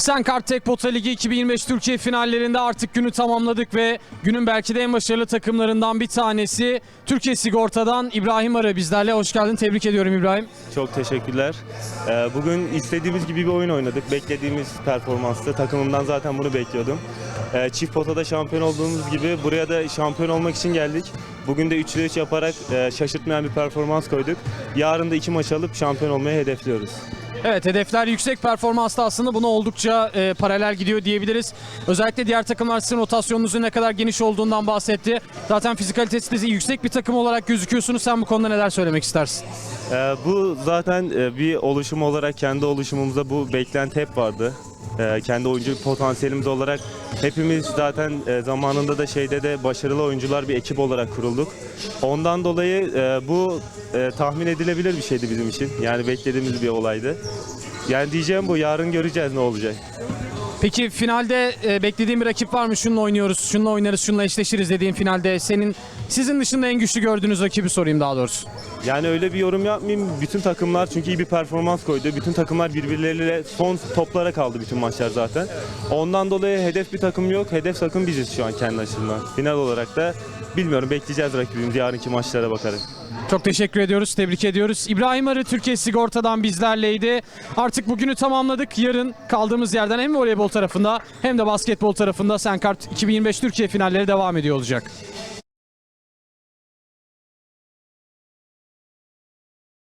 Senkart Tek Pota Ligi 2025 Türkiye finallerinde artık günü tamamladık ve günün belki de en başarılı takımlarından bir tanesi Türkiye Sigorta'dan İbrahim Arı bizlerle. Hoş geldin. Tebrik ediyorum İbrahim. Çok teşekkürler. Ee, Bugün istediğimiz gibi bir oyun oynadık. Beklediğimiz performanstı. Takımımdan zaten bunu bekliyordum. Ee, Çift potada şampiyon olduğumuz gibi buraya da şampiyon olmak için geldik. Bugün de 3'lü 3 yaparak e, şaşırtmayan bir performans koyduk. Yarın da iki maç alıp şampiyon olmayı hedefliyoruz. Evet hedefler yüksek performanslı aslında buna oldukça e, paralel gidiyor diyebiliriz. Özellikle diğer takımlar sizin rotasyonunuzun ne kadar geniş olduğundan bahsetti. Zaten fizikalitesi de yüksek bir takım olarak gözüküyorsunuz. Sen bu konuda neler söylemek istersin? Ee, Bu zaten e, bir oluşum olarak kendi oluşumumuzda bu beklenti hep vardı. Ee, Kendi oyuncu potansiyelimiz olarak hepimiz zaten e, zamanında da şeyde de başarılı oyuncular bir ekip olarak kurulduk. Ondan dolayı e, bu e, tahmin edilebilir bir şeydi bizim için. Yani beklediğimiz bir olaydı. Yani diyeceğim bu yarın göreceğiz ne olacak. Peki finalde e, beklediğin bir rakip var mı? Şununla oynuyoruz, şununla oynarız, şununla eşleşiriz dediğin finalde senin sizin dışında en güçlü gördüğünüz rakibi sorayım daha doğrusu. Yani öyle bir yorum yapmayayım. Bütün takımlar çünkü iyi bir performans koydu. Bütün takımlar birbirleriyle son toplara kaldı bütün maçlar zaten. Ondan dolayı hedef bir takım yok. Hedef takım biziz şu an kendi açımdan. Final olarak da bilmiyorum bekleyeceğiz rakibimizi yarınki maçlara bakarak. Çok teşekkür ediyoruz, tebrik ediyoruz. İbrahim Arı Türkiye Sigorta'dan bizlerleydi. Artık bugünü tamamladık. Yarın kaldığımız yerden hem voleybol tarafında hem de basketbol tarafında Senkart 2025 Türkiye finalleri devam ediyor olacak.